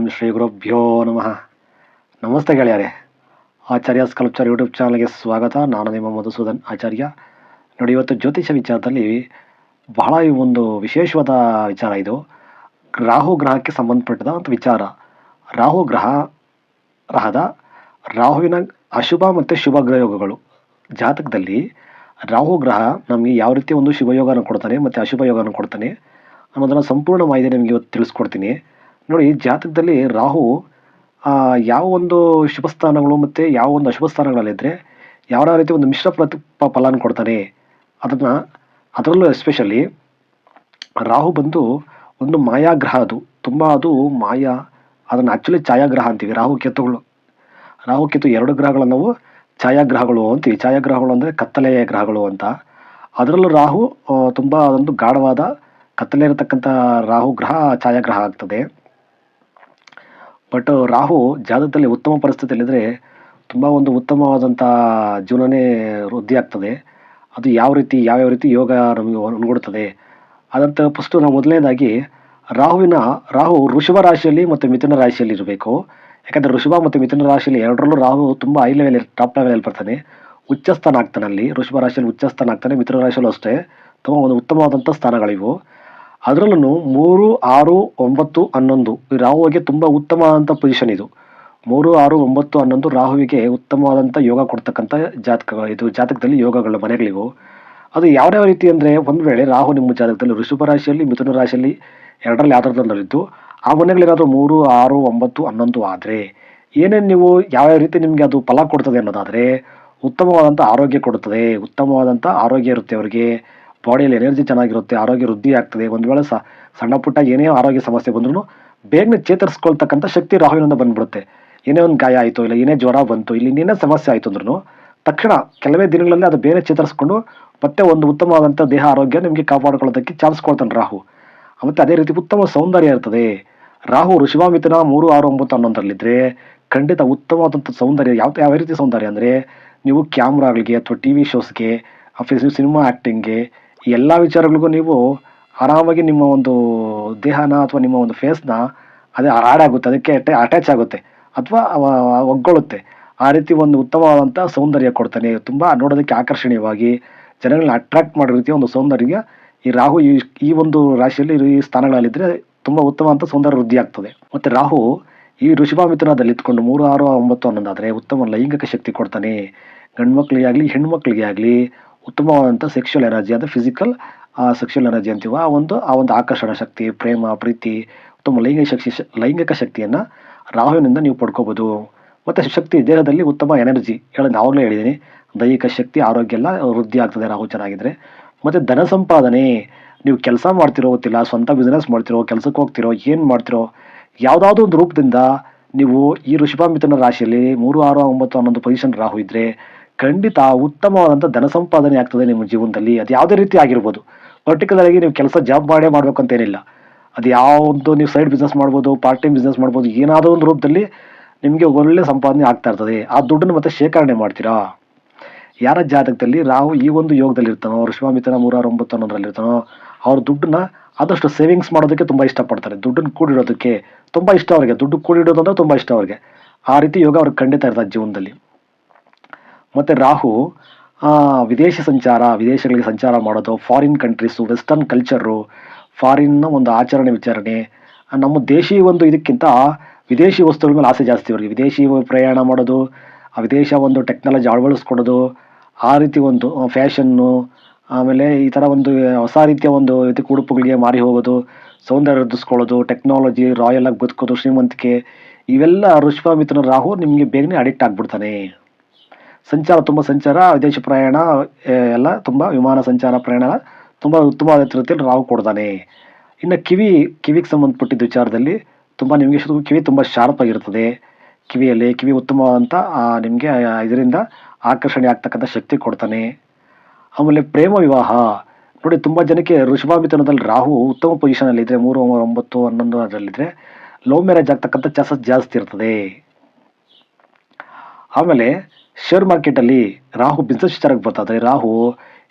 ಓಂ ಶ್ರೀ ಗುರುಭ್ಯೋ ನಮಃ. ನಮಸ್ತೆ ಗೆಳೆಯರೆ. ಆಚಾರ್ಯ ಸ್ಕಲ್ಪ್ಚರ್ ಯೂಟ್ಯೂಬ್ ಚಾನಲ್ಗೆ ಸ್ವಾಗತ. ನಾನು ನಿಮ್ಮ ಮಧುಸೂದನ್ ಆಚಾರ್ಯ. ನೋಡಿ, ಇವತ್ತು ಜ್ಯೋತಿಷ ವಿಚಾರದಲ್ಲಿ ಬಹಳ ಒಂದು ವಿಶೇಷವಾದ ವಿಚಾರ ಇದು. ರಾಹು ಗ್ರಹಕ್ಕೆ ಸಂಬಂಧಪಟ್ಟದ ಒಂದು ವಿಚಾರ. ರಾಹು ಗ್ರಹ, ಗ್ರಹದ ರಾಹುವಿನ ಅಶುಭ ಮತ್ತು ಶುಭ ಗ್ರಹಯೋಗಗಳು ಜಾತಕದಲ್ಲಿ ರಾಹು ಗ್ರಹ ನಮಗೆ ಯಾವ ರೀತಿ ಒಂದು ಶುಭಯೋಗನ ಕೊಡ್ತಾನೆ ಮತ್ತು ಅಶುಭ ಯೋಗನ ಕೊಡ್ತಾನೆ ಅನ್ನೋದನ್ನು ಸಂಪೂರ್ಣ ಮಾಹಿತಿ ನಿಮಗೆ ಇವತ್ತು ತಿಳಿಸ್ಕೊಡ್ತೀನಿ. ನೋಡಿ ಜಾತಕದಲ್ಲಿ ರಾಹು ಯಾವ ಒಂದು ಶುಭ ಸ್ಥಾನಗಳು ಮತ್ತು ಯಾವ ಒಂದು ಅಶುಭ ಸ್ಥಾನಗಳಲ್ಲಿದ್ದರೆ ಯಾವ ರೀತಿ ಒಂದು ಮಿಶ್ರ ಪ್ರತಿ ಫಲನ ಕೊಡ್ತಾನೆ ಅದನ್ನು ಅದರಲ್ಲೂ ಎಸ್ಪೆಷಲಿ ರಾಹು ಬಂದು ಒಂದು ಮಾಯಾಗ್ರಹ ಅದು. ತುಂಬ ಅದು ಮಾಯಾ, ಅದನ್ನು ಆ್ಯಕ್ಚುಲಿ ಛಾಯಾಗ್ರಹ ಅಂತೀವಿ. ರಾಹು ಕೇತುಗಳು, ರಾಹು ಕೇತು ಎರಡು ಗ್ರಹಗಳನ್ನು ನಾವು ಛಾಯಾಗ್ರಹಗಳು ಅಂತೀವಿ. ಛಾಯಾಗ್ರಹಗಳು ಅಂದರೆ ಕತ್ತಲೆಯ ಗ್ರಹಗಳು ಅಂತ. ಅದರಲ್ಲೂ ರಾಹು ತುಂಬ ಅದೊಂದು ಗಾಢವಾದ ಕತ್ತಲೆ ಇರತಕ್ಕಂಥ ರಾಹು ಗ್ರಹ, ಛಾಯಾಗ್ರಹ ಆಗ್ತದೆ. ಬಟ್ ರಾಹು ಜಾತಕದಲ್ಲಿ ಉತ್ತಮ ಪರಿಸ್ಥಿತಿಯಲ್ಲಿದ್ದರೆ ತುಂಬ ಒಂದು ಉತ್ತಮವಾದಂಥ ಜೀವನವೇ ವೃದ್ಧಿ ಆಗ್ತದೆ. ಅದು ಯಾವ ರೀತಿ, ಯಾವ್ಯಾವ ರೀತಿ ಯೋಗ ನಮಗೆ ಅನುಗೊಡುತ್ತದೆ ಅದಂತ ಫಸ್ಟು ನಾವು ಮೊದಲನೇದಾಗಿ ರಾಹುವಿನ, ರಾಹು ಋಷಭ ರಾಶಿಯಲ್ಲಿ ಮತ್ತು ಮಿಥುನ ರಾಶಿಯಲ್ಲಿ ಇರಬೇಕು. ಯಾಕಂದರೆ ಋಷಭ ಮತ್ತು ಮಿಥುನ ರಾಶಿಯಲ್ಲಿ ಎರಡರಲ್ಲೂ ರಾಹು ತುಂಬ ಹೈ ಲೆವೆಲ್ ಟಾಪ್ ಲೆವೆಲಲ್ಲಿ ಬರ್ತಾನೆ. ಉಚ್ಚಸ್ಥಾನ ಆಗ್ತಾನೆ ಅಲ್ಲಿ. ಋಷಭ ರಾಶಿಯಲ್ಲಿ ಉಚ್ಚಸ್ಥಾನ ಆಗ್ತಾನೆ, ಮಿಥುನ ರಾಶಿಯಲ್ಲೂ ಅಷ್ಟೇ. ತುಂಬ ಒಂದು ಉತ್ತಮವಾದಂಥ ಸ್ಥಾನಗಳಿವು. ಅದರಲ್ಲೂ ಮೂರು, ಆರು, ಒಂಬತ್ತು, ಹನ್ನೊಂದು. ರಾಹುವಿಗೆ ತುಂಬ ಉತ್ತಮವಾದಂಥ ಪೊಸಿಷನ್ ಇದು. ಮೂರು, ಆರು, ಒಂಬತ್ತು, ಹನ್ನೊಂದು ರಾಹುವಿಗೆ ಉತ್ತಮವಾದಂಥ ಯೋಗ ಕೊಡ್ತಕ್ಕಂಥ ಜಾತಕ ಇದು. ಜಾತಕದಲ್ಲಿ ಯೋಗಗಳ ಮನೆಗಳಿಗೂ ಅದು ಯಾವ್ಯಾವ ರೀತಿ ಅಂದರೆ ಒಂದು ವೇಳೆ ರಾಹು ನಿಮ್ಮ ಜಾತಕದಲ್ಲಿ ಋಷಭ ರಾಶಿಯಲ್ಲಿ, ಮಿಥುನ ರಾಶಿಯಲ್ಲಿ ಎರಡರಲ್ಲಿ ಯಾವ್ದಾದ್ರಲ್ಲಿದ್ದು ಆ ಮನೆಗಳೇನಾದರೂ ಮೂರು, ಆರು, ಒಂಬತ್ತು, ಹನ್ನೊಂದು ಆದರೆ ಏನೇನು ನೀವು ಯಾವ್ಯಾವ ರೀತಿ ನಿಮಗೆ ಅದು ಫಲ ಕೊಡ್ತದೆ ಅನ್ನೋದಾದರೆ ಉತ್ತಮವಾದಂಥ ಆರೋಗ್ಯ ಕೊಡುತ್ತದೆ. ಉತ್ತಮವಾದಂಥ ಆರೋಗ್ಯ ಇರುತ್ತೆ ಅವರಿಗೆ. ಬಾಡಿಯಲ್ಲಿ ಎನರ್ಜಿ ಚೆನ್ನಾಗಿರುತ್ತೆ, ಆರೋಗ್ಯ ವೃದ್ಧಿ ಆಗ್ತದೆ. ಒಂದು ವೇಳೆ ಸ, ಸಣ್ಣ ಪುಟ್ಟ ಏನೇ ಆರೋಗ್ಯ ಸಮಸ್ಯೆ ಬಂದ್ರೂ ಬೇಗನೆ ಚೇತರಿಸ್ಕೊಳ್ತಕ್ಕಂಥ ಶಕ್ತಿ ರಾಹುವಿನಿಂದ ಬಂದ್ಬಿಡುತ್ತೆ. ಏನೇ ಒಂದು ಗಾಯ ಆಯಿತು ಇಲ್ಲ ಏನೇ ಜ್ವರ ಬಂತು ಇಲ್ಲಿ ಇನ್ನೇನೇ ಸಮಸ್ಯೆ ಆಯಿತು ಅಂದ್ರೂ ತಕ್ಷಣ ಕೆಲವೇ ದಿನಗಳಲ್ಲಿ ಅದು ಬೇರೆ ಚೇತರಿಸ್ಕೊಂಡು ಮತ್ತೆ ಒಂದು ಉತ್ತಮವಾದಂಥ ದೇಹ ಆರೋಗ್ಯ ನಿಮಗೆ ಕಾಪಾಡ್ಕೊಳ್ಳೋದಕ್ಕೆ ಚಾನ್ಸ್ ಕೊಡ್ತಾನೆ ರಾಹು. ಮತ್ತು ಅದೇ ರೀತಿ ಉತ್ತಮ ಸೌಂದರ್ಯ ಇರ್ತದೆ. ರಾಹು ಋಷಿವಾಮಿತನ ಮೂರು, ಆರು, ಒಂಬತ್ತು ಹನ್ನೊಂದರಲ್ಲಿದ್ದರೆ ಖಂಡಿತ ಉತ್ತಮವಾದಂಥ ಸೌಂದರ್ಯ ಯಾವ ಯಾವ ರೀತಿ ಸೌಂದರ್ಯ ಅಂದರೆ ನೀವು ಕ್ಯಾಮ್ರಾಗಳಿಗೆ ಅಥವಾ ಟಿ ವಿ ಶೋಸ್ಗೆ ಸಿನಿಮಾ ಆ್ಯಕ್ಟಿಂಗ್ಗೆ ಎಲ್ಲ ವಿಚಾರಗಳಿಗೂ ನೀವು ಆರಾಮಾಗಿ ನಿಮ್ಮ ಒಂದು ದೇಹನ ಅಥವಾ ನಿಮ್ಮ ಒಂದು ಫೇಸ್ನ ಅದೇ ಹಾಡಾಗುತ್ತೆ ಅದಕ್ಕೆ ಅಟ್ಯಾಚ್ ಆಗುತ್ತೆ ಅಥವಾ ಒಗ್ಗೊಳ್ಳುತ್ತೆ ಆ ರೀತಿ ಒಂದು ಉತ್ತಮವಾದಂಥ ಸೌಂದರ್ಯ ಕೊಡ್ತಾನೆ. ತುಂಬ ನೋಡೋದಕ್ಕೆ ಆಕರ್ಷಣೀಯವಾಗಿ ಜನಗಳನ್ನ ಅಟ್ರಾಕ್ಟ್ ಮಾಡೋ ರೀತಿಯ ಒಂದು ಸೌಂದರ್ಯ ಈ ರಾಹು ಈ ಈ ಒಂದು ರಾಶಿಯಲ್ಲಿ ಈ ಸ್ಥಾನಗಳಲ್ಲಿದ್ದರೆ ತುಂಬ ಅಂತ ಸೌಂದರ್ಯ ವೃದ್ಧಿ ಆಗ್ತದೆ. ಮತ್ತು ರಾಹು ಈ ಋಷಿಭಾ ಮಿಥುನದಲ್ಲಿ ಇದ್ಕೊಂಡು ಮೂರು, ಆರು, ಒಂಬತ್ತು ಹನ್ನೊಂದಾದರೆ ಉತ್ತಮ ಲೈಂಗಿಕ ಶಕ್ತಿ ಕೊಡ್ತಾನೆ. ಗಂಡು ಮಕ್ಕಳಿಗೆ ಆಗಲಿ ಹೆಣ್ಮಕ್ಳಿಗೆ ಆಗಲಿ ಉತ್ತಮವಾದಂಥ ಸೆಕ್ಷುವಲ್ ಎನರ್ಜಿ ಅಂದರೆ ಫಿಸಿಕಲ್ ಸೆಕ್ಷುವಲ್ ಎನರ್ಜಿ ಅಂತೀವ, ಆ ಒಂದು ಆ ಒಂದು ಆಕರ್ಷಣ ಶಕ್ತಿ, ಪ್ರೇಮ, ಪ್ರೀತಿ, ಉತ್ತಮ ಲೈಂಗಿಕ ಶಕ್ತಿ, ಲೈಂಗಿಕ ಶಕ್ತಿಯನ್ನು ರಾಹುವಿನಿಂದ ನೀವು ಪಡ್ಕೋಬೋದು. ಮತ್ತು ಶಕ್ತಿ ದೇಹದಲ್ಲಿ ಉತ್ತಮ ಎನರ್ಜಿ ಹೇಳೋದು ಆವಾಗಲೇ ಹೇಳಿದ್ದೀನಿ ದೈಹಿಕ ಶಕ್ತಿ, ಆರೋಗ್ಯ ಎಲ್ಲ ವೃದ್ಧಿ ಆಗ್ತದೆ ರಾಹು ಚೆನ್ನಾಗಿದ್ದರೆ ಮತ್ತು ಧನ ಸಂಪಾದನೆ, ನೀವು ಕೆಲಸ ಮಾಡ್ತಿರೋ ಗೊತ್ತಿಲ್ಲ ಸ್ವಂತ ಬಿಸ್ನೆಸ್ ಮಾಡ್ತಿರೋ, ಕೆಲಸಕ್ಕೆ ಹೋಗ್ತಿರೋ, ಏನು ಮಾಡ್ತಿರೋ, ಯಾವುದಾದ್ರೂ ಒಂದು ರೂಪದಿಂದ ನೀವು ಈ ಋಷಭ ಮಿಥುನ ರಾಶಿಯಲ್ಲಿ ಮೂರು, ಆರು, ಒಂಬತ್ತು, ಹನ್ನೊಂದು ಪೊಸಿಷನ್ ರಾಹು ಇದ್ದರೆ ಖಂಡಿತ ಉತ್ತಮವಾದಂಥ ಧನ ಸಂಪಾದನೆ ಆಗ್ತದೆ ನಿಮ್ಮ ಜೀವನದಲ್ಲಿ. ಅದು ಯಾವುದೇ ರೀತಿ ಆಗಿರ್ಬೋದು. ಪರ್ಟಿಕ್ಯುಲರ್ ಆಗಿ ನೀವು ಕೆಲಸ ಜಾಬ್ ಮಾಡೇ ಮಾಡಬೇಕು ಅಂತ ಏನಿಲ್ಲ ಅದು ಯಾವುದು ನೀವು ಸೈಡ್ ಬಿಸ್ನೆಸ್ ಮಾಡ್ಬೋದು ಪಾರ್ಟ್ ಟೈಮ್ ಬಿಸ್ನೆಸ್ ಮಾಡ್ಬೋದು, ಏನಾದರೂ ಒಂದು ರೂಪದಲ್ಲಿ ನಿಮಗೆ ಒಳ್ಳೆ ಸಂಪಾದನೆ ಆಗ್ತಾ ಇರ್ತದೆ. ಆ ದುಡ್ಡನ್ನು ಮತ್ತೆ ಶೇಖರಣೆ ಮಾಡ್ತೀರಾ? ಯಾರ ಜಾತಕದಲ್ಲಿ ರಾಹು ಈ ಒಂದು ಯೋಗದಲ್ಲಿ ಇರ್ತಾನೋ ಋಷಭ ಮಿಥುನ ಮೂರಾರು ಒಂಬತ್ತು ಅನ್ನೋದ್ರಲ್ಲಿ ಇರ್ತಾನೋ ಅವ್ರ ದುಡ್ಡನ್ನ ಆದಷ್ಟು ಸೇವಿಂಗ್ಸ್ ಮಾಡೋದಕ್ಕೆ ತುಂಬ ಇಷ್ಟಪಡ್ತಾರೆ. ದುಡ್ಡನ್ನು ಕೂಡಿಡೋದಕ್ಕೆ ತುಂಬ ಇಷ್ಟ ಅವ್ರಿಗೆ. ದುಡ್ಡು ಕೂಡಿಡೋದು ಅಂದರೆ ತುಂಬ ಇಷ್ಟ ಅವ್ರಿಗೆ. ಆ ರೀತಿ ಯೋಗ ಅವ್ರಿಗೆ ಖಂಡಿತ ಇರ್ತದೆ ಜೀವನದಲ್ಲಿ. ಮತ್ತು ರಾಹು ವಿದೇಶ ಸಂಚಾರ, ವಿದೇಶಗಳಿಗೆ ಸಂಚಾರ ಮಾಡೋದು ಫಾರಿನ್ ಕಂಟ್ರೀಸು ವೆಸ್ಟರ್ನ್ ಕಲ್ಚರು ಫಾರಿನ್ನ ಒಂದು ಆಚರಣೆ ವಿಚಾರಣೆ ನಮ್ಮ ದೇಶಿ ಒಂದು ಇದಕ್ಕಿಂತ ವಿದೇಶಿ ವಸ್ತುಗಳ ಮೇಲೆ ಆಸೆ ಜಾಸ್ತಿ ಅವರಿಗೆ ವಿದೇಶಿ ಪ್ರಯಾಣ ಮಾಡೋದು, ಆ, ವಿದೇಶ ಒಂದು ಟೆಕ್ನಾಲಜಿ ಅಳವಡಿಸ್ಕೊಡೋದು, ಆ ರೀತಿ ಒಂದು ಫ್ಯಾಷನ್ನು ಆಮೇಲೆ ಈ ಥರ ಒಂದು ಹೊಸ ರೀತಿಯ ಒಂದು ಇದಕ್ಕೆ ಉಡುಪುಗಳಿಗೆ ಮಾರಿ ಹೋಗೋದು, ಸೌಂದರ್ಯ ವೃದ್ಧಿಸ್ಕೊಳ್ಳೋದು ಟೆಕ್ನಾಲಜಿ ರಾಯಲ್ ಆಗಿ ಬದುಕೋದು, ಶ್ರೀಮಂತಿಕೆ, ಇವೆಲ್ಲ ಋಷಭ ಮಿಥುನ ರಾಹು ನಿಮಗೆ ಬೇಗನೆ ಅಡಿಕ್ಟ್ ಆಗ್ಬಿಡ್ತಾನೆ. ಸಂಚಾರ ತುಂಬ ಸಂಚಾರ, ವಿದೇಶ ಪ್ರಯಾಣ ಎಲ್ಲ ತುಂಬ ವಿಮಾನ ಸಂಚಾರ ಪ್ರಯಾಣ ತುಂಬ ಉತ್ತಮವಾದ ರೀತಿಯಲ್ಲಿ ರಾಹು ಕೊಡ್ತಾನೆ ಇನ್ನು ಕಿವಿ, ಕಿವಿಗೆ ಸಂಬಂಧಪಟ್ಟಿದ್ದ ವಿಚಾರದಲ್ಲಿ ತುಂಬ ನಿಮಗೆ ಕಿವಿ ತುಂಬ ಶಾರ್ಪ್ ಆಗಿರ್ತದೆ ಕಿವಿಯಲ್ಲಿ ಕಿವಿ ಉತ್ತಮವಾದಂಥ ನಿಮಗೆ ಇದರಿಂದ ಆಕರ್ಷಣೆ ಆಗ್ತಕ್ಕಂಥ ಶಕ್ತಿ ಕೊಡ್ತಾನೆ. ಆಮೇಲೆ ಪ್ರೇಮ ವಿವಾಹ. ನೋಡಿ, ತುಂಬ ಜನಕ್ಕೆ ಋಷಭಾಭಿತನದಲ್ಲಿ ರಾಹು ಉತ್ತಮ ಪೊಸಿಷನಲ್ಲಿದ್ದರೆ ಮೂರು ಒಂಬತ್ತು, ಹನ್ನೊಂದು ಅದರಲ್ಲಿದ್ದರೆ ಲವ್ ಮ್ಯಾರೇಜ್ ಆಗ್ತಕ್ಕಂಥ ಚಾನ್ಸಸ್ ಜಾಸ್ತಿ ಇರ್ತದೆ. ಆಮೇಲೆ ಶೇರ್ ಮಾರ್ಕೆಟಲ್ಲಿ ರಾಹು ಬಿಸ್ನೆಸ್ ವಿಚಾರಕ್ಕೆ ಬರ್ತಾದ್ರೆ ರಾಹು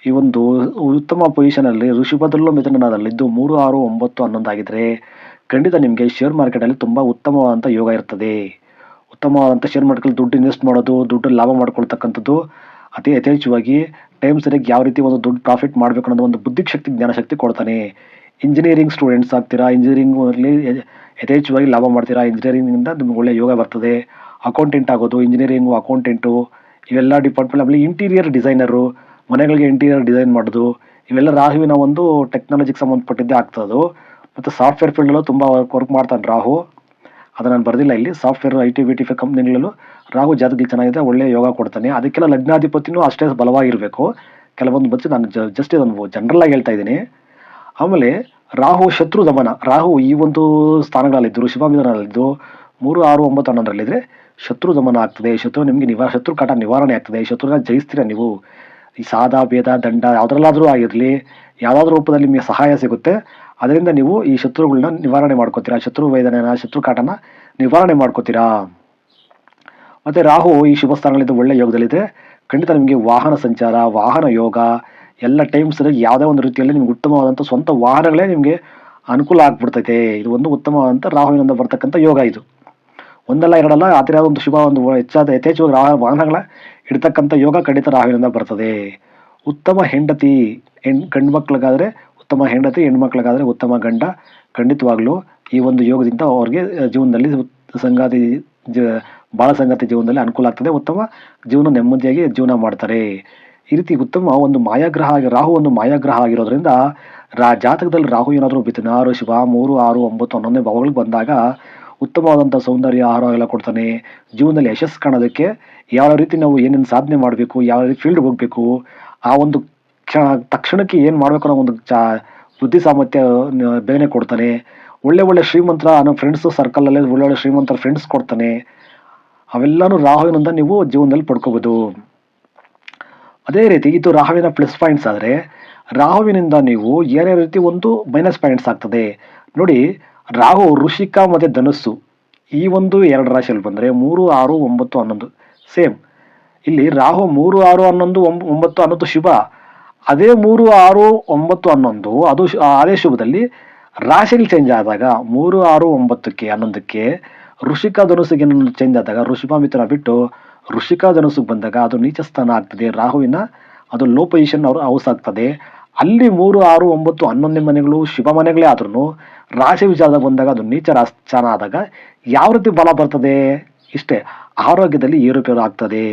ಈ ಒಂದು ಉತ್ತಮ ಪೊಸಿಷನಲ್ಲಿ ಋಷಿಭದ್ರಲ್ಲೂ ಮಿಥುನದಲ್ಲಿದ್ದು ಮೂರು, ಆರು, ಒಂಬತ್ತು, ಹನ್ನೊಂದು ಆಗಿದ್ರೆ ಖಂಡಿತ ನಿಮಗೆ ಶೇರ್ ಮಾರ್ಕೆಟಲ್ಲಿ ತುಂಬ ಉತ್ತಮವಾದಂಥ ಯೋಗ ಇರ್ತದೆ. ಉತ್ತಮವಾದಂಥ ಶೇರ್ ಮಾರ್ಕೆಟಲ್ಲಿ ದುಡ್ಡು ಇನ್ವೆಸ್ಟ್ ಮಾಡೋದು, ದುಡ್ಡು ಲಾಭ ಮಾಡ್ಕೊಳ್ತಕ್ಕಂಥದ್ದು ಅತಿ ಯಥೇಚ್ಛವಾಗಿ ಟೈಮ್ ಸರಿಯಾಗಿ ಯಾವ ರೀತಿ ಒಂದು ದುಡ್ಡು ಪ್ರಾಫಿಟ್ ಮಾಡಬೇಕು ಅನ್ನೋದು ಒಂದು ಬುದ್ಧಿಶಕ್ತಿ, ಜ್ಞಾನಶಕ್ತಿ ಕೊಡ್ತಾನೆ. ಇಂಜಿನಿಯರಿಂಗ್ ಸ್ಟೂಡೆಂಟ್ಸ್ ಆಗ್ತೀರಾ? ಇಂಜಿನಿಯರಿಂಗಲ್ಲಿ ಯಥೇಚ್ಛವಾಗಿ ಲಾಭ ಮಾಡ್ತೀರಾ? ಇಂಜಿನಿಯರಿಂಗಿಂದ ನಿಮ್ಗೆ ಒಳ್ಳೆ ಯೋಗ ಬರ್ತದೆ. ಅಕೌಂಟೆಂಟ್ ಆಗೋದು ಇಂಜಿನಿಯರಿಂಗು ಅಕೌಂಟೆಂಟು ಇವೆಲ್ಲ ಡಿಪಾರ್ಟ್ಮೆಂಟ್ ಆಮೇಲೆ ಇಂಟೀರಿಯರ್ ಡಿಸೈನರು ಮನೆಗಳಿಗೆ ಇಂಟೀರಿಯರ್ ಡಿಸೈನ್ ಮಾಡೋದು, ಇವೆಲ್ಲ ರಾಹುವಿನ ಒಂದು ಟೆಕ್ನಾಲಜಿಗೆ ಸಂಬಂಧಪಟ್ಟಿದ್ದೇ ಆಗ್ತದದು ಮತ್ತು ಸಾಫ್ಟ್ವೇರ್ ಫೀಲ್ಡಲ್ಲೂ ತುಂಬ ವರ್ಕ್ ಮಾಡ್ತಾನೆ ರಾಹು. ಅದು ನಾನು ಬರೆದಿಲ್ಲ ಇಲ್ಲಿ software I T V T ಕಂಪ್ನಿಗಳಲ್ಲೂ Rahu ಜಾತಕ ಚೆನ್ನಾಗಿದೆ ಒಳ್ಳೆಯ ಯೋಗ ಕೊಡ್ತಾನೆ. ಅದಕ್ಕೆಲ್ಲ ಲಗ್ನಾಧಿಪತಿನೂ ಅಷ್ಟೇ ಬಲವಾಗಿರಬೇಕು. ಕೆಲವೊಂದು ಬಚ್ಚು ನಾನು ಜಸ್ಟ್ ಇದನ್ನು ಜನರಲ್ ಆಗಿ ಹೇಳ್ತಾ ಇದ್ದೀನಿ. ಆಮೇಲೆ ರಾಹು ಶತ್ರು ದಮನ, ರಾಹು ಈ ಒಂದು ಸ್ಥಾನಗಳಲ್ಲಿದ್ದರು ಋಷಭಾಮಿದನಲ್ಲಿದ್ದು ಮೂರು ಆರು ಒಂಬತ್ತು ಹನ್ನೊಂದರಲ್ಲಿದ್ದರೆ ಶತ್ರು ದಮನ ಆಗ್ತದೆ, ಶತ್ರು ನಿಮಗೆ ನಿವಾರ ಶತ್ರು ಕಾಟ ನಿವಾರಣೆ ಆಗ್ತದೆ, ಶತ್ರುನ ಜಯಿಸ್ತೀರ ನೀವು? ಈ ಸಾದ ಭೇದ ದಂಡ, ಯಾವುದ್ರಲ್ಲಾದರೂ ಆಗಿರಲಿ, ಯಾವುದಾದ್ರೂ ರೂಪದಲ್ಲಿ ನಿಮಗೆ ಸಹಾಯ ಸಿಗುತ್ತೆ. ಅದರಿಂದ ನೀವು ಈ ಶತ್ರುಗಳನ್ನ ನಿವಾರಣೆ ಮಾಡ್ಕೋತೀರಾ? ಶತ್ರು ವೇದನೆನ, ಶತ್ರು ಕಾಟನ ನಿವಾರಣೆ ಮಾಡ್ಕೋತೀರಾ? ಮತ್ತು ರಾಹು ಈ ಶುಭ ಸ್ಥಾನಗಳಿದ್ದು ಒಳ್ಳೆಯ ಯೋಗದಲ್ಲಿದೆ ಖಂಡಿತ ನಿಮಗೆ ವಾಹನ ಸಂಚಾರ, ವಾಹನ ಯೋಗ, ಎಲ್ಲ ಟೈಮ್ಸ್ ಯಾವುದೇ ಒಂದು ರೀತಿಯಲ್ಲಿ ನಿಮ್ಗೆ ಉತ್ತಮವಾದಂಥ ಸ್ವಂತ ವಾಹನಗಳೇ ನಿಮಗೆ ಅನುಕೂಲ ಆಗ್ಬಿಡ್ತೈತೆ. ಇದು ಒಂದು ಉತ್ತಮವಾದಂಥ ರಾಹುವಿನಿಂದ ಬರ್ತಕ್ಕಂಥ ಯೋಗ ಇದು. ಒಂದಲ್ಲ ಎರಡಲ್ಲ ಆ ಒಂದು ಶುಭ ಒಂದು ಹೆಚ್ಚಾದ ಯಥೇಚ್ಛವಾಗಿ ರಾ ವಾಹನಗಳ ಇಡ್ತಕ್ಕಂಥ ಯೋಗ ಖಂಡಿತ ರಾಹುವಿನಿಂದ ಬರ್ತದೆ. ಉತ್ತಮ ಹೆಂಡತಿ ಹೆಣ್ ಗಂಡು ಮಕ್ಳಿಗಾದರೆ ಉತ್ತಮ ಹೆಂಡತಿ, ಹೆಣ್ಮಕ್ಳಿಗಾದರೆ ಉತ್ತಮ ಗಂಡ. ಖಂಡಿತವಾಗ್ಲೂ ಈ ಒಂದು ಯೋಗದಿಂದ ಅವ್ರಿಗೆ ಜೀವನದಲ್ಲಿ ಸಂಗಾತಿ ಜ ಬಾಳ ಸಂಗಾತಿ ಜೀವನದಲ್ಲಿ ಅನುಕೂಲ ಆಗ್ತದೆ. ಉತ್ತಮ ಜೀವನ ನೆಮ್ಮದಿಯಾಗಿ ಜೀವನ ಮಾಡ್ತಾರೆ. ಈ ರೀತಿ ಉತ್ತಮ ಒಂದು ಮಾಯಾಗ್ರಹ ಆಗಿ ರಾಹು ಒಂದು ಮಾಯಾಗ್ರಹ ಆಗಿರೋದ್ರಿಂದ ರಾ ಜಾತಕದಲ್ಲಿ ರಾಹು ಏನಾದರೂ ಬಿತ್ತನಾರು ಶಿವ, ಮೂರು, ಆರು, ಒಂಬತ್ತು, ಹನ್ನೊಂದನೇ ಭಾವಗಳಿಗೆ ಬಂದಾಗ ಉತ್ತಮವಾದಂಥ ಸೌಂದರ್ಯ, ಆಹಾರ ಎಲ್ಲ ಕೊಡ್ತಾನೆ. ಜೀವನದಲ್ಲಿ ಯಶಸ್ಸು ಕಾಣೋದಕ್ಕೆ ಯಾವ ರೀತಿ ನಾವು ಏನೇನು ಸಾಧನೆ ಮಾಡಬೇಕು, ಯಾವ ರೀತಿ ಫೀಲ್ಡ್ ಹೋಗಬೇಕು, ಆ ಒಂದು ಕ್ಷಣ, ತಕ್ಷಣಕ್ಕೆ ಏನು ಮಾಡಬೇಕು ಅನ್ನೋ ಒಂದು ಚಾ, ಬುದ್ಧಿ ಸಾಮರ್ಥ್ಯ ಬೇಗನೆ ಕೊಡ್ತಾನೆ. ಒಳ್ಳೆ ಒಳ್ಳೆ ಶ್ರೀಮಂತರ, ನಮ್ಮ ಫ್ರೆಂಡ್ಸು ಸರ್ಕಲಲ್ಲೇ ಒಳ್ಳೆ ಶ್ರೀಮಂತರ ಫ್ರೆಂಡ್ಸ್ ಕೊಡ್ತಾನೆ. ಅವೆಲ್ಲನೂ ರಾಹುವಿನಿಂದ ನೀವು ಜೀವನದಲ್ಲಿ ಪಡ್ಕೋಬೋದು. ಅದೇ ರೀತಿ ಇದು ರಾಹುವಿನ ಪ್ಲಸ್ ಪಾಯಿಂಟ್ಸ್ ಆದರೆ, ರಾಹುವಿನಿಂದ ನೀವು ಏನೇ ರೀತಿ ಒಂದು ಮೈನಸ್ ಪಾಯಿಂಟ್ಸ್ ಆಗ್ತದೆ. ನೋಡಿ ರಾಹು, ಋಷಿಕ ಮತ್ತು ಧನಸ್ಸು ಈ ಒಂದು ಎರಡು ರಾಶಿಯಲ್ಲಿ ಬಂದರೆ ಮೂರು, ಆರು, ಒಂಬತ್ತು, ಹನ್ನೊಂದು. ಸೇಮ್. ಇಲ್ಲಿ ರಾಹು ಮೂರು, ಆರು, ಹನ್ನೊಂದು, ಒಂಬ, ಒಂಬತ್ತು, ಹನ್ನೊಂದು ಶುಭ. ಅದೇ ಮೂರು, ಆರು, ಒಂಬತ್ತು, ಹನ್ನೊಂದು, ಅದು ಅದೇ ಶುಭದಲ್ಲಿ ರಾಶಿಯಲ್ಲಿ ಚೇಂಜ್ ಆದಾಗ ಮೂರು, ಆರು, ಒಂಬತ್ತಕ್ಕೆ, ಹನ್ನೊಂದಕ್ಕೆ ಋಷಿಕ, ಧನುಸ್ಸಿಗೆ ಚೇಂಜ್ ಆದಾಗ ಋಷಿಭ ಮಿತ್ರ ಬಿಟ್ಟು ಋಷಿಕ, ಧನುಸ್ಸಿಗೆ ಬಂದಾಗ ಅದು ನೀಚ ಸ್ಥಾನ ಆಗ್ತದೆ. ರಾಹುವಿನ ಅದು ಲೋ ಪೊಸಿಷನ್ ಅವರು ಹೌಸ್ ಆಗ್ತದೆ. ಅಲ್ಲಿ ಮೂರು, ಆರು, ಒಂಬತ್ತು ಹನ್ನೊಂದನೇ ಮನೆಗಳು ಶುಭ ಮನೆಗಳೇ ಆದ್ರೂ ರಾಶಿ ವಿಚಾರದಾಗ ಬಂದಾಗ ಅದು ನೀಚ ರಾಶನ ಆದಾಗ ಯಾವ ರೀತಿ ಬಲ ಬರ್ತದೆ? ಇಷ್ಟೇ ಆರೋಗ್ಯದಲ್ಲಿ ಏರುಪೇರು ಆಗ್ತದೆ.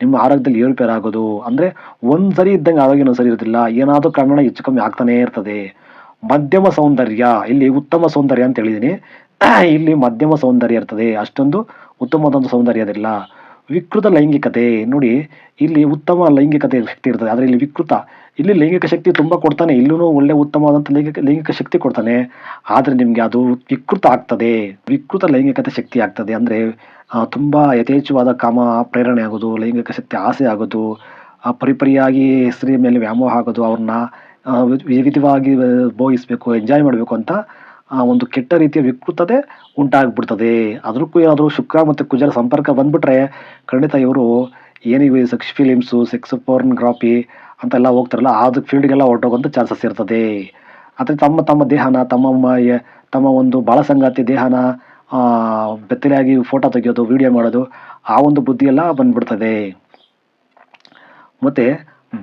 ನಿಮ್ಮ ಆರೋಗ್ಯದಲ್ಲಿ ಏರುಪೇರು ಆಗೋದು ಅಂದರೆ ಒಂದು ಸರಿ ಇದ್ದಂಗೆ ಆರೋಗ್ಯನೂ ಸರಿ ಇರೋದಿಲ್ಲ, ಏನಾದರೂ ಕ್ರಮೇಣ ಹೆಚ್ಚು ಕಮ್ಮಿ ಆಗ್ತಾನೇ ಇರ್ತದೆ. ಮಧ್ಯಮ ಸೌಂದರ್ಯ, ಇಲ್ಲಿ ಉತ್ತಮ ಸೌಂದರ್ಯ ಅಂತ ಹೇಳಿದ್ದೀನಿ ಇಲ್ಲಿ ಮಧ್ಯಮ ಸೌಂದರ್ಯ ಇರ್ತದೆ. ಅಷ್ಟೊಂದು ಉತ್ತಮವಾದಂಥ ಸೌಂದರ್ಯ ಅದಿಲ್ಲ ವಿಕೃತ ಲೈಂಗಿಕತೆ. ನೋಡಿ, ಇಲ್ಲಿ ಉತ್ತಮ ಲೈಂಗಿಕತೆ ಶಕ್ತಿ ಇರ್ತದೆ. ಆದರೆ ಇಲ್ಲಿ ವಿಕೃತ. ಇಲ್ಲಿ ಲೈಂಗಿಕ ಶಕ್ತಿ ತುಂಬ ಕೊಡ್ತಾನೆ. ಇಲ್ಲೂ ಒಳ್ಳೆ ಉತ್ತಮವಾದಂಥ ಲೈಂಗಿಕ ಲೈಂಗಿಕ ಶಕ್ತಿ ಕೊಡ್ತಾನೆ. ಆದರೆ ನಿಮಗೆ ಅದು ವಿಕೃತ ಆಗ್ತದೆ. ವಿಕೃತ ಲೈಂಗಿಕತೆ ಶಕ್ತಿ ಆಗ್ತದೆ. ಅಂದರೆ ತುಂಬ ಯಥೇಚ್ಛವಾದ ಕಾಮ ಪ್ರೇರಣೆ ಆಗೋದು, ಲೈಂಗಿಕ ಶಕ್ತಿ ಆಸೆ ಆಗೋದು ಪರಿಪರಿಯಾಗಿ ಸ್ತ್ರೀ ಮೇಲೆ ವ್ಯಾಮೋಹ ಆಗೋದು, ಅವ್ರನ್ನ ವಿಧವಾಗಿ ಭೋಗಿಸ್ಬೇಕು ಎಂಜಾಯ್ ಮಾಡಬೇಕು ಅಂತ ಆ ಒಂದು ಕೆಟ್ಟ ರೀತಿಯ ವಿಕೃತತೆ ಉಂಟಾಗ್ಬಿಡ್ತದೆ. ಅದಕ್ಕೂ ಏನಾದರೂ ಶುಕ್ರ ಮತ್ತು ಕುಜರ ಸಂಪರ್ಕ ಬಂದುಬಿಟ್ರೆ ಖಂಡಿತ ಇವರು ಏನಿವೆ ಸೆಕ್ಸ್ ಫಿಲಿಮ್ಸು, ಸೆಕ್ಸ್ ಪೋರ್ನ್ಗ್ರಾಫಿ ಅಂತೆಲ್ಲ ಹೋಗ್ತಾರಲ್ಲ ಅದು ಫೀಲ್ಡ್ಗೆಲ್ಲ ಹೊರಟೋಗೋಂಥ ಚಾನ್ಸಸ್ ಇರ್ತದೆ. ಆದರೆ ತಮ್ಮ ತಮ್ಮ ದೇಹನ, ತಮ್ಮ ತಮ್ಮ ಒಂದು ಬಾಳ ಸಂಗಾತಿ ದೇಹನ ಬೆತ್ತಲೆಯಾಗಿ ಫೋಟೋ ತೆಗೆಯೋದು, ವಿಡಿಯೋ ಮಾಡೋದು, ಆ ಒಂದು ಬುದ್ಧಿಯೆಲ್ಲ ಬಂದ್ಬಿಡ್ತದೆ. ಮತ್ತು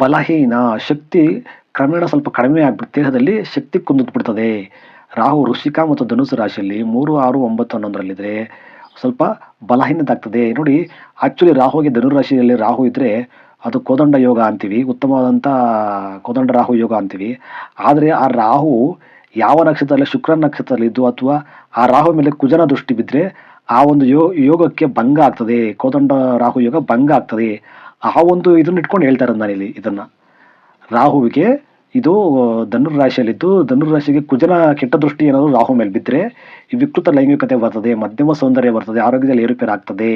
ಬಲಹೀನ ಶಕ್ತಿ ಕ್ರಮೇಣ ಸ್ವಲ್ಪ ಕಡಿಮೆ ಆಗ್ಬಿಟ್ಟು ದೇಹದಲ್ಲಿ ಶಕ್ತಿ ಕುಂದಿದ್ಬಿಡ್ತದೆ ರಾಹು ಋಷಿಕ ಮತ್ತು ಧನುಸು ರಾಶಿಯಲ್ಲಿ ಮೂರು, ಆರು, ಒಂಬತ್ತು ಹನ್ನೊಂದರಲ್ಲಿದ್ದರೆ ಸ್ವಲ್ಪ ಬಲಹೀನದಾಗ್ತದೆ ನೋಡಿ ಆ್ಯಕ್ಚುಲಿ ರಾಹುಗೆ ಧನುರಾಶಿಯಲ್ಲಿ ರಾಹು ಇದ್ದರೆ ಅದು ಕೋದಂಡ ಯೋಗ ಅಂತೀವಿ ಉತ್ತಮವಾದಂಥ ಕೋದಂಡ ರಾಹು ಯೋಗ ಅಂತೀವಿ. ಆದರೆ ಆ ರಾಹು ಯಾವ ನಕ್ಷತ್ರದಲ್ಲಿ ಶುಕ್ರ ನಕ್ಷತ್ರದಲ್ಲಿದ್ದು ಅಥವಾ ಆ ರಾಹು ಮೇಲೆ ಕುಜನ ದೃಷ್ಟಿ ಬಿದ್ದರೆ ಆ ಒಂದು ಯೋ, ಯೋಗಕ್ಕೆ ಭಂಗ ಆಗ್ತದೆ, ಕೋದಂಡ ರಾಹು ಯೋಗ ಭಂಗ ಆಗ್ತದೆ. ಆ ಒಂದು ಇದನ್ನ ಇಟ್ಕೊಂಡು ಹೇಳ್ತಾ ಇರೋದು ನಾನಿಲ್ಲಿ ಇದನ್ನು. ರಾಹುವಿಗೆ ಇದು ಧನುರ್ ರಾಶಿಯಲ್ಲಿದ್ದು, ಧನುರ್ ರಾಶಿಗೆ ಕುಜನ ಕೆಟ್ಟ ದೃಷ್ಟಿ ಏನಾದರೂ ರಾಹು ಮೇಲೆ ಬಿದ್ದರೆ ವಿಕೃತ ಲೈಂಗಿಕತೆ ಬರ್ತದೆ, ಮಧ್ಯಮ ಸೌಂದರ್ಯ ಬರ್ತದೆ, ಆರೋಗ್ಯದಲ್ಲಿ ಏರುಪೇರಾಗ್ತದೆ.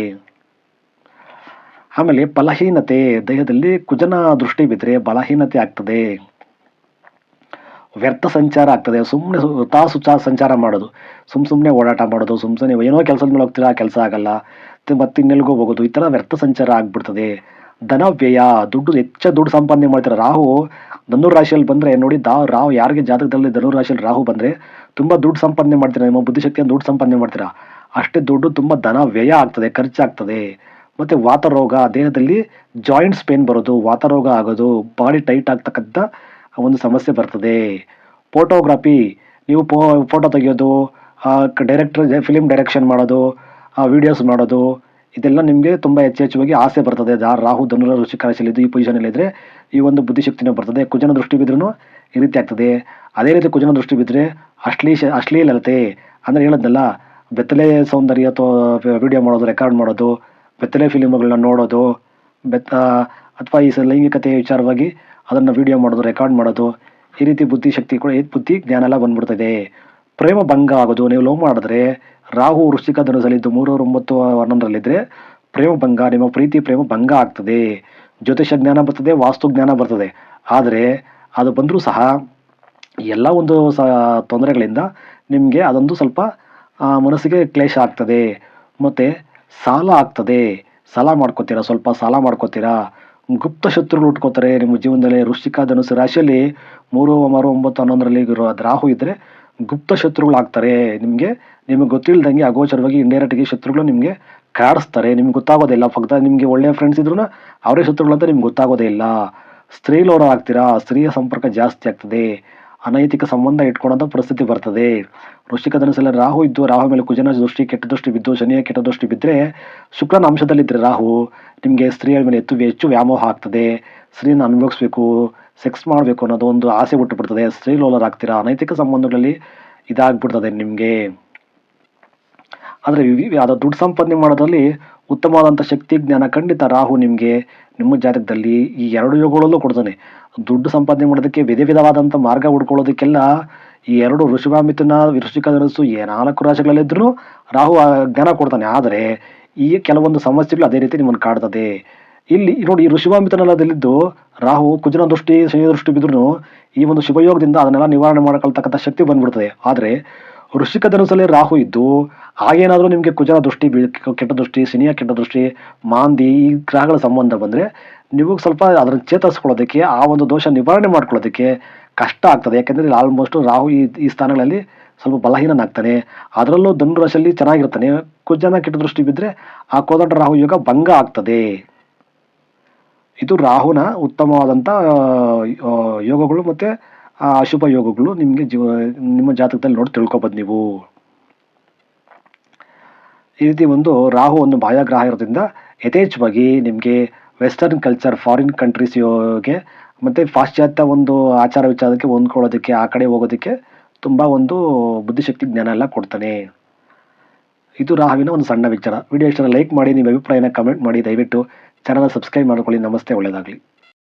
ಆಮೇಲೆ ಬಲಹೀನತೆ, ದೇಹದಲ್ಲಿ ಕುಜನ ದೃಷ್ಟಿ ಬಿದ್ದರೆ ಬಲಹೀನತೆ ಆಗ್ತದೆ. ವ್ಯರ್ಥ ಸಂಚಾರ ಆಗ್ತದೆ ಸುಮ್ಮನೆ ತಾಸು ಸುಚಾ ಸಂಚಾರ ಮಾಡೋದು, ಸುಮ್ ಸುಮ್ಮನೆ ಓಡಾಟ ಮಾಡೋದು, ಸುಮ್ ಸುಮ್ಮನೆ ಏನೋ ಕೆಲಸದ ಮೇಲೆ ಹೋಗ್ತೀರಾ, ಕೆಲಸ ಆಗಲ್ಲ ಮತ್ತೆ ಇನ್ನೆಲ್ಗೋ ಹೋಗೋದು, ಈ ಥರ ವ್ಯರ್ಥ ಸಂಚಾರ ಆಗ್ಬಿಡ್ತದೆ. ಧನ ವ್ಯಯ ದುಡ್ಡು, ಹೆಚ್ಚ ದುಡ್ಡು ಸಂಪಾದನೆ ಮಾಡ್ತಾರೆ, ರಾಹು ಧನುರ್ ರಾಶಿಯಲ್ಲಿ ಬಂದರೆ ನೋಡಿ ದಾ ರಾಹು ಯಾರಿಗೆ ಜಾತಕದಲ್ಲಿ ಧನುರ್ ರಾಶಿಯಲ್ಲಿ ರಾಹು ಬಂದರೆ ತುಂಬ ದುಡ್ಡು ಸಂಪಾದನೆ ಮಾಡ್ತೀರಾ? ನಿಮ್ಮ ಬುದ್ಧಿಶಕ್ತಿಯನ್ನು ದುಡ್ಡು ಸಂಪಾದನೆ ಮಾಡ್ತೀರಾ? ಅಷ್ಟೇ ದುಡ್ಡು ತುಂಬ ಧನ, ವ್ಯಯ ಆಗ್ತದೆ, ಖರ್ಚಾಗ್ತದೆ. ಮತ್ತು ವಾತರೋಗ, ದೇಹದಲ್ಲಿ ಜಾಯಿಂಟ್ಸ್ ಪೇನ್ ಬರೋದು, ವಾತರೋಗ ಆಗೋದು ಬಾಡಿ ಟೈಟ್ ಆಗ್ತಕ್ಕಂಥ ಒಂದು ಸಮಸ್ಯೆ ಬರ್ತದೆ. ಫೋಟೋಗ್ರಾಫಿ ನೀವು ಫೋಟೋ ತೆಗೆಯೋದು ಡೈರೆಕ್ಟರ್ ಫಿಲಿಮ್ ಡೈರೆಕ್ಷನ್ ಮಾಡೋದು ವಿಡಿಯೋಸ್ ಮಾಡೋದು ಇದೆಲ್ಲ ನಿಮಗೆ ತುಂಬ ಹೆಚ್ಚುವಾಗಿ ಆಸೆ ಬರ್ತದೆ. ದಾ ರಾಹು, ಧನುರ ರುಚಿ ರಾಶಿಯಲ್ಲಿದ್ದು ಈ ಪೊಸಿಷನಲ್ಲಿದ್ದರೆ ಈ ಒಂದು ಬುದ್ಧಿಶಕ್ತಿನೂ ಬರ್ತದೆ. ಕುಜನ ದೃಷ್ಟಿ ಬಿದ್ರೂ ಈ ರೀತಿ ಆಗ್ತದೆ. ಅದೇ ರೀತಿ ಕುಜನ ದೃಷ್ಟಿ ಬಿದ್ದರೆ ಅಶ್ಲೀಶ ಅಶ್ಲೀಲತೆ ಅಂದರೆ ಹೇಳೋದಲ್ಲ, ಬೆತ್ತಲೆ ಸೌಂದರ್ಯ ಅಥವಾ ವಿಡಿಯೋ ಮಾಡೋದು ರೆಕಾರ್ಡ್ ಮಾಡೋದು, ಬೆತ್ತಲೆ ಫಿಲಿಮ್ಗಳನ್ನ ನೋಡೋದು, ಬೆತ್ತ, ಅಥವಾ ಈ ಲೈಂಗಿಕತೆಯ ಲೈಂಗಿಕತೆ ವಿಚಾರವಾಗಿ ಅದನ್ನು ವಿಡಿಯೋ ಮಾಡೋದು ರೆಕಾರ್ಡ್ ಮಾಡೋದು, ಈ ರೀತಿ ಬುದ್ಧಿಶಕ್ತಿ ಕೂಡ, ಬುದ್ಧಿ ಜ್ಞಾನ ಎಲ್ಲ ಬಂದ್ಬಿಡ್ತದೆ. ಪ್ರೇಮ ಭಂಗ ಆಗೋದು. ನೀವು ಲವ್ ಮಾಡಿದ್ರೆ ರಾಹು ವೃಶ್ಚಿಕ ಧನುಸಲ್ಲಿದ್ದು ಮೂರು ಒಂಬತ್ತು ಹನ್ನೊಂದರಲ್ಲಿದ್ದರೆ ಪ್ರೇಮ ಭಂಗ, ನಿಮ್ಮ ಪ್ರೀತಿ ಪ್ರೇಮ ಭಂಗ ಆಗ್ತದೆ. ಜ್ಯೋತಿಷ ಜ್ಞಾನ ಬರ್ತದೆ, ವಾಸ್ತು ಜ್ಞಾನ ಬರ್ತದೆ. ಆದರೆ ಅದು ಬಂದರೂ ಸಹ ಎಲ್ಲ ಒಂದು ಸ, ತೊಂದರೆಗಳಿಂದ ನಿಮಗೆ ಅದೊಂದು ಸ್ವಲ್ಪ ಮನಸ್ಸಿಗೆ ಕ್ಲೇಶ ಆಗ್ತದೆ. ಮತ್ತು ಸಾಲ ಆಗ್ತದೆ. ಸಾಲ ಮಾಡ್ಕೋತೀರಾ? ಸ್ವಲ್ಪ ಸಾಲ ಮಾಡ್ಕೋತೀರಾ? ಗುಪ್ತ ಶತ್ರುಗಳು ಉಟ್ಕೋತಾರೆ. ನಿಮ್ಮ ಜೀವನದಲ್ಲಿ ವೃಶ್ಚಿಕ ಧನುಸು ರಾಶಿಯಲ್ಲಿ ಮೂರು ಮರು ಒಂಬತ್ತು, ಹನ್ನೊಂದರಲ್ಲಿ ಇರೋ ರಾಹು ಇದ್ದರೆ ಗುಪ್ತ ಶತ್ರುಗಳು ಆಗ್ತಾರೆ ನಿಮಗೆ ನಿಮಗೆ ಗೊತ್ತಿಲ್ಲದಂಗೆ ಅಗೋಚರವಾಗಿ ಇಂಡೈರೆಕ್ಟ್ಗೆ ಶತ್ರುಗಳು ನಿಮಗೆ ಕಾಡಿಸ್ತಾರೆ. ನಿಮ್ಗೆ ಗೊತ್ತಾಗೋದಿಲ್ಲ ಫಕ್ತ ನಿಮಗೆ ಒಳ್ಳೆಯ ಫ್ರೆಂಡ್ಸ್ ಇದ್ರೂ ಅವರೇ ಶತ್ರುಗಳು ಅಂತ ನಿಮ್ಗೆ ಗೊತ್ತಾಗೋದೇ ಇಲ್ಲ. ಸ್ತ್ರೀಲೋರ ಆಗ್ತೀರಾ? ಸ್ತ್ರೀಯ ಸಂಪರ್ಕ ಜಾಸ್ತಿ ಆಗ್ತದೆ. ಅನೈತಿಕ ಸಂಬಂಧ ಇಟ್ಕೊಳ್ಳೋಂಥ ಪರಿಸ್ಥಿತಿ ಬರ್ತದೆ. ವೃಶ್ಚಿಕ ಧನಸಲ್ಲಿ ರಾಹು ಇದ್ದು, ರಾಹು ಮೇಲೆ ಕುಜನ ದೃಷ್ಟಿ, ಕೆಟ್ಟ ದೃಷ್ಟಿ ಬಿದ್ದು, ಶನಿಯ ಕೆಟ್ಟ ದೃಷ್ಟಿ ಬಿದ್ದರೆ ಶುಕ್ರನ ಅಂಶದಲ್ಲಿದ್ದರೆ ರಾಹು, ನಿಮಗೆ ಸ್ತ್ರೀಯರ ಮೇಲೆ ಹೆಚ್ಚು ಹೆಚ್ಚು ವ್ಯಾಮೋಹ ಆಗ್ತದೆ. ಸ್ತ್ರೀನ ಅನುಭವಿಸ್ಬೇಕು. ಸೆಕ್ಸ್ ಮಾಡಬೇಕು ಅನ್ನೋದು ಒಂದು ಆಸೆ ಹುಟ್ಟು ಬಿಡ್ತದೆ ಸ್ತ್ರೀ ಲೋಲರ್ ಆಗ್ತೀರಾ ಅನೈತಿಕ ಸಂಬಂಧಗಳಲ್ಲಿ ಇದಾಗ್ಬಿಡ್ತದೆ ನಿಮಗೆ. ಆದರೆ ಅದು ದುಡ್ಡು ಸಂಪಾದನೆ ಮಾಡೋದ್ರಲ್ಲಿ ಉತ್ತಮವಾದಂಥ ಶಕ್ತಿ ಜ್ಞಾನ ಖಂಡಿತ ರಾಹು ನಿಮಗೆ ನಿಮ್ಮ ಜಾತಕದಲ್ಲಿ ಈ ಎರಡು ಯೋಗಗಳಲ್ಲೂ ಕೊಡ್ತಾನೆ. ದುಡ್ಡು ಸಂಪಾದನೆ ಮಾಡೋದಕ್ಕೆ ವಿಧ ವಿಧವಾದಂಥ ಮಾರ್ಗ ಹುಡ್ಕೊಳ್ಳೋದಕ್ಕೆಲ್ಲ ಈ ಎರಡು ಋಷಿಭಾಮಿತನ ವೃಶ್ಚಿಕ ಧನಸ್ಸು ಈ ನಾಲ್ಕು ರಾಶಿಗಳಲ್ಲಿದ್ದರೂ ರಾಹು ಜ್ಞಾನ ಕೊಡ್ತಾನೆ. ಆದರೆ ಈ ಕೆಲವೊಂದು ಸಮಸ್ಯೆಗಳು ಅದೇ ರೀತಿ ನಿಮ್ಮನ್ನು ಕಾಡ್ತದೆ. ಇಲ್ಲಿ ನೋಡಿ ಈ ಋಷಿಭಾಮಿತನಲ್ಲದಲ್ಲಿದ್ದು ರಾಹು, ಕುಜನ ದೃಷ್ಟಿ, ಶನಿ ದೃಷ್ಟಿ ಬಿದ್ರೂ ಈ ಒಂದು ಶುಭಯೋಗದಿಂದ ಅದನ್ನೆಲ್ಲ ನಿವಾರಣೆ ಮಾಡ್ಕೊಳ್ತಕ್ಕಂಥ ಶಕ್ತಿ ಬಂದ್ಬಿಡ್ತದೆ. ಆದರೆ ಋಷಿಕ ಧನುಸಲ್ಲಿ ರಾಹು ಇದ್ದು ಆಗೇನಾದರೂ ನಿಮಗೆ ಕುಜನ ದೃಷ್ಟಿ ಕೆಟ್ಟ ದೃಷ್ಟಿ, ಶನಿಯ ಕೆಟ್ಟ ದೃಷ್ಟಿ, ಮಾಂದಿ ಈ ಗ್ರಹಗಳ ಸಂಬಂಧ ಬಂದರೆ ನೀವು ಸ್ವಲ್ಪ ಅದನ್ನು ಚೇತರಿಸ್ಕೊಳ್ಳೋದಕ್ಕೆ, ಆ ಒಂದು ದೋಷ ನಿವಾರಣೆ ಮಾಡ್ಕೊಳ್ಳೋದಕ್ಕೆ ಕಷ್ಟ ಆಗ್ತದೆ. ಯಾಕೆಂದರೆ ಇಲ್ಲಿ ಆಲ್ಮೋಸ್ಟ್ ರಾಹು ಈ ಈ ಸ್ಥಾನಗಳಲ್ಲಿ ಸ್ವಲ್ಪ ಬಲಹೀನನಾಗ್ತಾನೆ. ಅದರಲ್ಲೂ ಧನುರಾಶಿಯಲ್ಲಿ ಚೆನ್ನಾಗಿರ್ತಾನೆ. ಕುಜನ ಕೆಟ್ಟ ದೃಷ್ಟಿ ಬಿದ್ದರೆ ಆ ಕೋದಂಡ ರಾಹು ಯೋಗ ಭಂಗ ಆಗ್ತದೆ. ಇದು ರಾಹುನ ಉತ್ತಮವಾದಂಥ ಯೋಗಗಳು ಮತ್ತು ಅಶುಭ ಯೋಗಗಳು ನಿಮಗೆ ಜೀವ, ನಿಮ್ಮ ಜಾತಕದಲ್ಲಿ ನೋಡಿ ತಿಳ್ಕೊಬೋದು ನೀವು. ಈ ರೀತಿ ಒಂದು ರಾಹು ಒಂದು ಬಾಹ್ಯಗ್ರಹ ಇರೋದ್ರಿಂದ ಯಥೇಚ್ಛವಾಗಿ ನಿಮಗೆ ವೆಸ್ಟರ್ನ್ ಕಲ್ಚರ್ ಫಾರಿನ್ ಕಂಟ್ರೀಸ್ಗೆ ಮತ್ತು ಪಾಶ್ಚಾತ್ಯ ಒಂದು ಆಚಾರ ವಿಚಾರಕ್ಕೆ ಹೊಂದ್ಕೊಳ್ಳೋದಕ್ಕೆ, ಆ ಕಡೆ ಹೋಗೋದಕ್ಕೆ ತುಂಬ ಒಂದು ಬುದ್ಧಿಶಕ್ತಿ ಜ್ಞಾನ ಎಲ್ಲ ಕೊಡ್ತಾನೆ. ಇದು ರಾಹುವಿನ ಒಂದು ಸಣ್ಣ ವಿಚಾರ. ವಿಡಿಯೋ ಇಷ್ಟ ಲೈಕ್ ಮಾಡಿ, ನಿಮ್ಮ ಅಭಿಪ್ರಾಯನ ಕಮೆಂಟ್ ಮಾಡಿ. ದಯವಿಟ್ಟು ಚಾನಲ್ ಸಬ್ಸ್ಕ್ರೈಬ್ ಮಾಡ್ಕೊಳ್ಳಿ. ನಮಸ್ತೆ ಒಳ್ಳೆಯದಾಗಲಿ